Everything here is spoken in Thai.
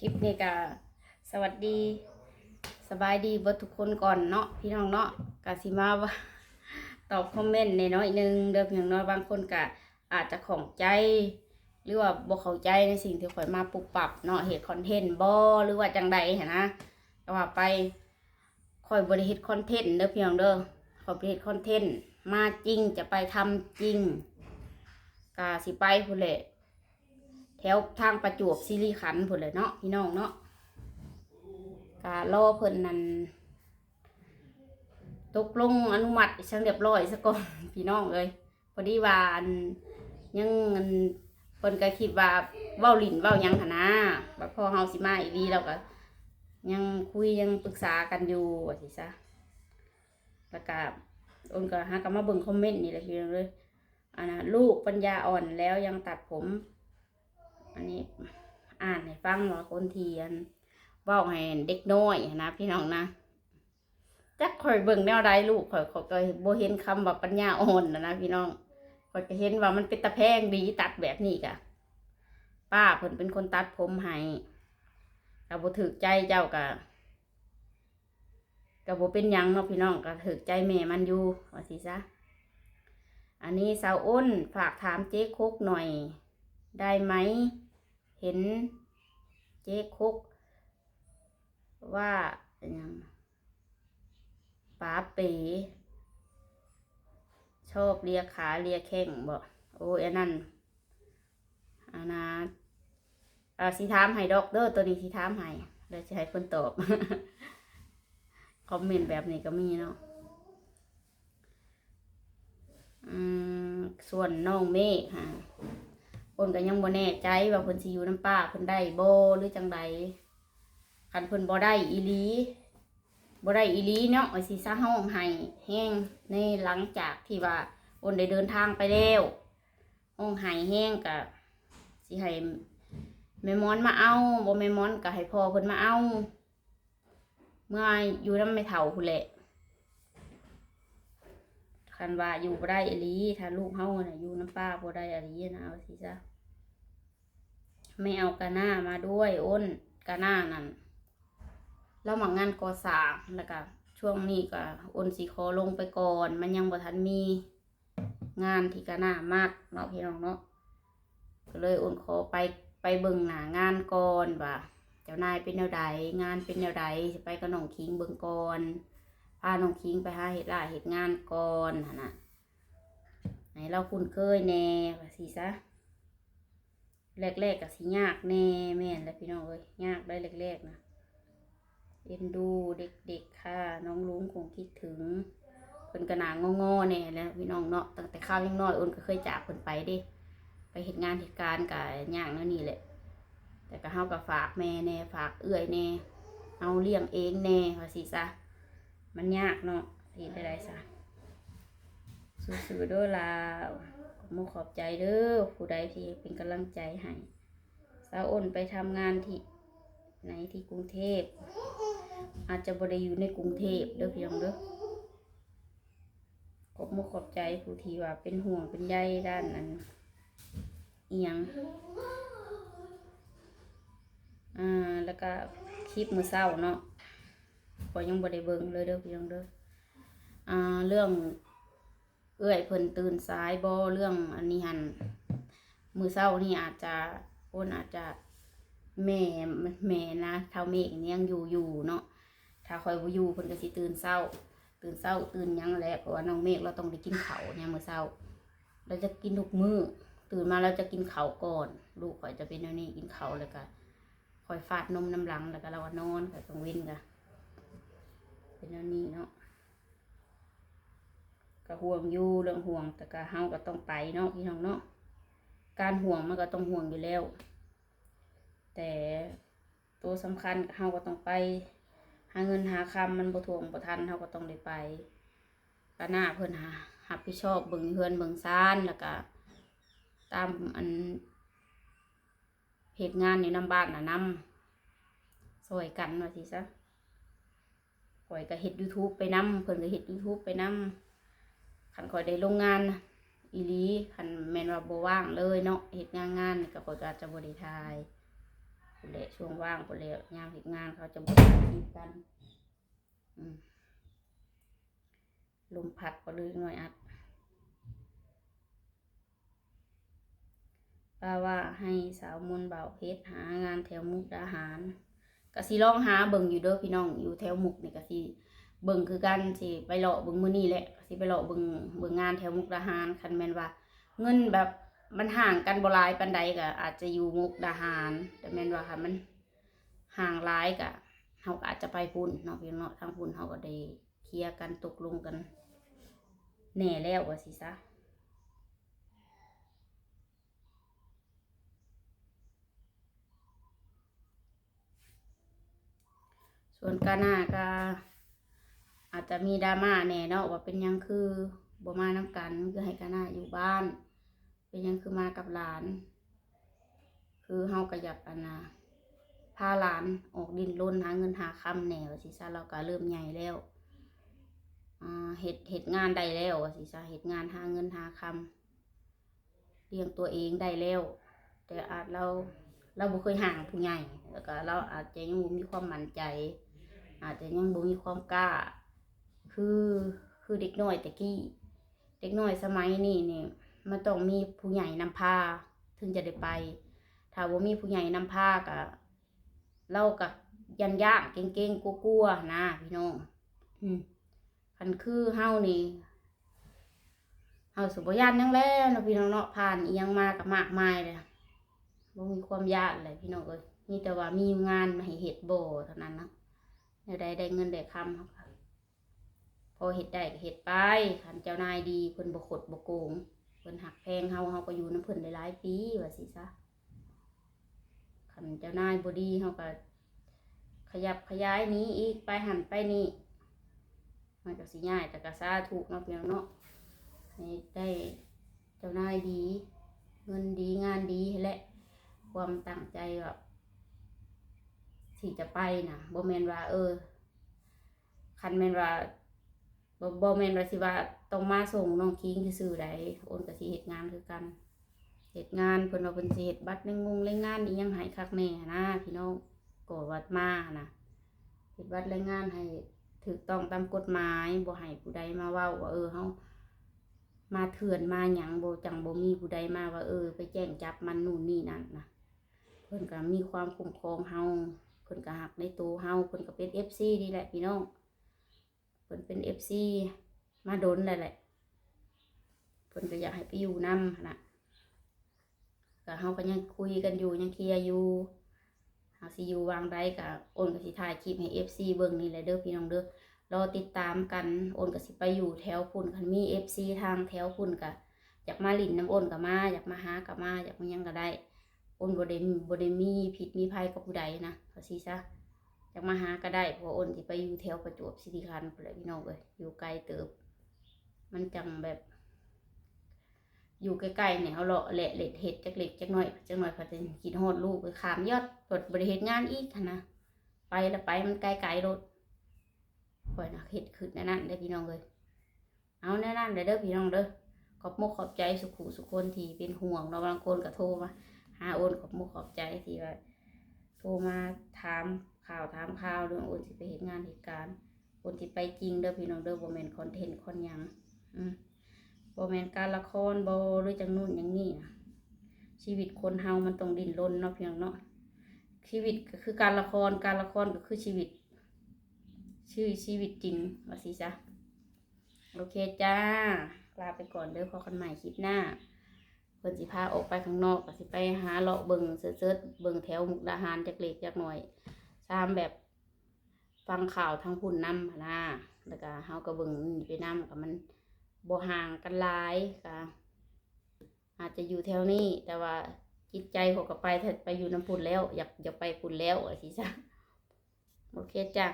คลิปนี้ก็สวัสดีสบายดีเบิดทุกคนก่อนเนาะพี่น้องเนาะกาสิมาว่าตอบคอมเมนต์ในน้อยนึงเด้อเพียงน้อยบางคนก็อาจจะของใจ หรือว่าบ่เข้าใจในสิ่งที่ข่อยมาปรับปรับเนาะเหตุคอนเทนต์บ่หรือว่าจังใดเหันนะก็ว่าไปข่อยบ่ได้เฮ็ดคอนเทนต์เด้อพี่น้องเด้อข่อยบ่ได้เฮ็ดคอนเทนต์มาจริงจะไปทำจริงกาสิไปพุ่นแหละ แถวทางประจวบซิริขันธ์พุ่นเลยเนาะพี่น้องเนาะกะรอเพิ่นนั่นตกลงอนุมัติช่างเรียบร้อยซะก่อนพี่น้องเอ้ยพอดีว่าอันยังอันเพิ่นก็คิดว่าเว้าลิ้นเว้ายังหนนะว่าพอเฮาสิมาอีดีแล้วก็ ยังคุยยังปรึกษากันอยู่ว่าสิซะแล้วก็โอนก็หาก็มาเบิ่งคอมเมนต์นี่แหละพี่น้องเลยอันนะลูกปัญญาอ่อนแล้วยังตัดผม อันนี้อ่านให้ฟังว่าคนเทียนเว่าให้เด็กน้อยนะพี่น้องนะจักข่อยเบิ่งแนวใดลูกข่อยข่อยก็บ่เห็นคำว่าปัญญาอ่อนนะนะพี่น้องข่อยก็เห็นว่ามันเป็นตะแพงดีตัดแบบนี้กะป้าเพิ่นเป็นคนตัดผมให้ก็บ่ถูกใจเจ้าก็ก็บ่เป็นหยังเนาะพี่น้องก็ถูกใจแม่มันอยู่ว่าสิซะอันนี้สาวอ้นฝากถามเจ๊คุกหน่อยได้ไหม เห็นเจ๊คุก ว่าอย่างป๋าป๋ชอบเลียขาเลียแข้งบอกโอ้ยอันนั้นอันนะอ่าสีถามให้ดอกเด้อตัวนี้สีถามให้เดี๋ยวจะให้คนตอบ คอมเมนต์แบบนี้ก็มีเนาะอืมส่วนน้องเมฆฮะ คนก็ยังบ่แน่ใจว่าเพิ่นสิอยู่น้ำป้าเพิ่นได้บ่หรือจังใดคันเพิ่นบ่ได้อีหลีบ่ได้อีลีเนาะไอ้สิซะห้องให้แห้งในหลังจากที่ว่าโอนได้เดินทางไปแล้วห้องให้แห้งก็สิให้แม่มอนมาเอาบ่แม่มอนก็ให้พ่อเพิ่นมาเอา เมื่ออยู่นำไม่เฒ่าพุ่นแหละ คันว่าอยู่บ่ได้อลีถ้าลูกเฮาน่ะอยู่น้ำป้าบ่ได้อลีนะเอาสิจ้ะไม่เอากะหน้ามาด้วยอ้นกะหน้านั่นแล้วมางานก่อสร้างแล้วก็ช่วงนี้ก็อ้นสิขอลงไปก่อน มันยังบ่ทันมีงานที่กะหน้ามากเนาะพี่น้องเนาะก็เลยอ้นขอไปไปเบิ่งหน้างานก่อนว่าเจ้านายเป็นแนวใดงานเป็นแนวใดสิไปกับน้องคิงเบิ่งก่อน พาน้องคิงไปหาเห็ดลาเห็ดงานก่อนนะให้เราคุ้นเคยแน่ว่าสิซะแรกๆก็สิยากแน่แม่นแล้วพี่น้องเอ้ยยากได้แรกๆนะเอ็นดูเด็กๆค่ะ น้องลุงคงคิดถึงเพิ่นก็หนางอๆแน่แล้วพี่น้องเนาะตั้งแต่ข้าวยังน้อยอ้นก็เคยจากเพิ่นไปด้ไปเห็ดงานเหตุการณ์กับย่างนั่นนี่แหละ แต่ก็เฮาก็ฝากแม่แน่ฝากเอื้อยแน่เอาเลี้ยงเองแน่ว่าสิซะ มันยากเนาะที่ได้ได้ซะสู้ๆด้อลาวขอบมุขอบใจเด้อผู้ใดที่เป็นกำลังใจให้สาวอ้นไปทำงานที่ไหนที่กรุงเทพ อาจจะบ่ได้อยู่ในกรุงเทพเด้อพี่น้องเด้อขอบมุขอบใจผู้ที่ว่าเป็นห่วงเป็นใยด้านนั้นเอียงอ่าแล้วก็คลิปมือเศร้าเนาะ พอยังบ่ได้เบิ่งเลยเด้อพี่น้องเด้ออ่าเรื่องเอื้อยเพิ่นตื่นสายบ่เรื่องอันนี้หันมือเศร้านี่อาจจะคนอาจจะแม่แม่นะเท่าเมฆนี่ยังอยู่อยู่เนาะถ้าคอยบ่อยู่เพิ่นก็สิตื่นเศร้า ตื่นเศร้าตื่นยังแหละเพราะว่าน้องเมฆเราต้องได้กินเข้าวยามมื้อเช้า เราจะกินทุกมื้อตื่นมาเราจะกินเขาก่อน ลูกข่อยจะเป็นแนวนี้กินเขาวแล้วก็คอยฟาดนมน้ำหลังแล้วก็เราก็นอนข่ต้องเว้นกะ เป็นอันนี้เนาะก็ห่วงอยู่เรื่องห่วงแต่ก็เฮาก็ต้องไปเนาะพี่น้องเนาะการห่วงมันก็ต้องห่วงอยู่แล้ว แต่ตัวสำคัญเฮาก็ต้องไป หาเงินหาคำมันบ่ทวงบ่ทันเฮาก็ต้องได้ไปก็หน้าเพิ่นหารับผิดชอบเบิ่งเฮือนเบิ่งซ่านแล้วก็ตามอันเหตุงานอยู่นำบ้านน่ะนำซอยกันว่าสิซะ ข่อยก็เฮ็ด YouTube ไปนํเพิ่นก็เฮ็ด YouTube ไปนํคันข่อยได้ลงงานอีหลีคันแม่นว่าบ่ว่างเลยเนาะเฮ็ดงานงานก็ข่อยก็จะบ่ได้ถ่ายพุ่นแหละช่วงว่างพุ่นแหละยามเฮ็ดงานเขาจะบ่ถ่ายคลิปกันอืมลมพัดก็เลยหน่อยอัดป้าว่าให้สาวมนเบาเพชรหางานแถวมุกดาหาร ก็สิลองหาเบิ่งอยู่เด้อพี่น้องอยู่แถวมุกนี่ก็สิเบิ่งคือกันสิไปเลาะเบิ่งมื้อนี้แหละสิไปเลาะเบิ่งเบิ่งงานแถวมุกดาหารคันแม่นว่า เงินแบบมันห่างกันบ่หลายปานใดก็อาจจะอยู่มุกดาหาร แต่แม่นว่าค่ะมันห่างหลายก็เฮาก็อาจจะไปพุ่นเนาะพี่น้องทางพุ่นเฮาก็ได้เคลียร์กันตกลงกันแน่แล้วว่าสิซะ ส่วนกาหน้าก็อาจจะมีดราม่าแน่เนาะว่าเป็นยังคือบ่มาน้ำกันคือให้กาหน้าอยู่บ้าน เป็นยังคือมากับหลาน คือเฮาก็อยากอันนะพาหลานออกดินรนหาเงินหาคำแน่ว่าสิซะเราก็เริ่มใหญ่แล้วเฮ็ดเฮ็ดงานได้แล้วว่าสิซะเฮ็ดงานหาเงินหาคำเลี้ยงตัวเองได้แล้ว แต่อาจเราเราบ่เคยห่างผู้ใหญ่แล้วก็เราอาจจะยังมีความมั่นใจ อาจจะยังบ่มีความกล้า คือคือเด็กน้อยแต่กี้ เด็กน้อยสมัยนี้นี่มันต้องมีผู้ใหญ่นำพาถึงจะได้ไป ถ้าบ่มีผู้ใหญ่นำพาก็เราก็ยันยากเก่งๆกลัวๆนะพี่น้องอืมคันคือเฮานี่เฮาสุบยานยังแล้วเนาะพี่น้องเนาะผ่านอียังมาก็มากมายเลยบ่มีความยากเลยพี่น้องเอ้ยมีแต่ว่ามีงานมาให้เฮ็ดบ่เท่านั้นนะ แนวใดได้เงินได้คำเฮาก็พอเฮ็ดได้ก็เฮ็ดไปคันเจ้านายดีเพิ่นบ่ขดบ่โกงเพิ่นหักแพงเฮาเฮาก็อยู่นํเพิ่นได้หลายปีว่าสิซะคันเจ้านายบดีเฮาก็ขยับขยายนี้อีกไปหันไปนี่มันก็สิง่ายแต่ก็สาธุเนาะพี่น้องเนาะให้ได้เจ้านายดี เงินดีงานดีแหละความตั้งใจแบบ ที่จะไปนะบ่แมนว่า เออ คันแมนว่าบ่บ่แมนว่าสิว่าต้องมาส่งน้องคิงซื่อใดโอนก็สิเฮ็ดงานคือกันเฮ็ดงานเพิ่นว่าเพิ่นสิเฮ็ดบัตรในงงแรงงานอีหยังให้คักแน่นะพี่น้องก็วัดมานะเฮ็ดบัตรแรงงานให้ถูกต้องตามกฎหมายบ่ให้ผู้ใดมาว้าว่าเออเฮามาเถื่อนมาหยังโบจังโบมีผู้ใดมาว่าเออ ไปแจ้งจับมันนู่นนี่นั่นนะเพิ่อนก็มีความคุ้มครองเฮา เพิ่นก็หักในตัวเฮาเพิ่นก็เป็น FC นี่แหละพี่น้องเพิ่นเป็น FC มาโดนแล้วแหละเพิ่นก็อยากให้ไปอยู่นำนะก็เฮาก็ยังคุยกันอยู่ยังเคลียร์อยู่หากสิอยู่วางใดก็โอนก็สิถ่ายคลิปให้ FC เบิ่งนี่แหละเด้อพี่น้องเด้อรอติดตามกันโอนก็สิไปอยู่แถวพุ่นคันมีเอฟซีทางแถวพุ่นกะอยากมาหลินน้ำโอนกับมาอยากมาหากับมาอยากมายังก็ได้ โอนบ่ได้บ่ได้มีผิดมีภัยกับผู้ใดนะเขาสิซะอยากมาหาก็ได้เพราะโอนสิไปอยู่แถวประจวบสิริคันพุ่นแหละพี่น้องเอ้ยอยู่ไกลเติบ มันจังแบบ อยู่ใกล้ๆเนี่ยเอาเลาะแหละเล็ดเห็ดจักเล็กจักหน่อยจักหน่อยพอจะกินฮอดลูกไปขามยอดกดบริเหตุงานอีกนะไปแล้วไปมันไกลๆรถข่อยนะเฮ็ดขึ้นแน่นั่นได้อพี่น้องเลยเอาแน่นั่นเด้อเด้อพี่น้องเด้อขอบมุกขอบใจสุขุสุคนที่เป็นห่วงเราบางคนก็โทรมา หาโอนขอบมุกขอบใจที่ว่าโทรมาถามข่าวถามข่าวเรื่องโอนสิไปเห็นงานเหตุการณ์โอนสิไปจริงเด้อพี่น้องเด้อบ่แมนคอนเทนต์คอนยังอืมบ่แมนการละครโบ่หรือจังนู่นอย่างนี้นะชีวิตคนเฮามันต้องดิ้นรนเนาะพี่น้องเนาะชีวิตก็คือการละครการละครก็คือชีวิต ชื่อชีวิตจริงว่าสิจ้ะโอเคจ้าลาไปก่อนเด้อพอกันใหม่คลิปหน้า พิ่นสิพาออกไปข้างนอกก็สิไปหาเลาะเบิงเซิร์ชๆเบิงแถวมุกดาหารจักเล็กจักหน่อยตามแบบฟังข่าวทางพุ่นนำหั้นะแล้วก็เฮาก็เบิงไปนำกับมันบ่ห่างกันหลายก็อาจจะอยู่แถวนี้ แต่ว่าจิตใจเขาก็ไปถ้าไปอยู่น้ำพุ่นแล้ว อยากอยากไปพุ่นแล้วสิจ้ะโอเคจ้ะ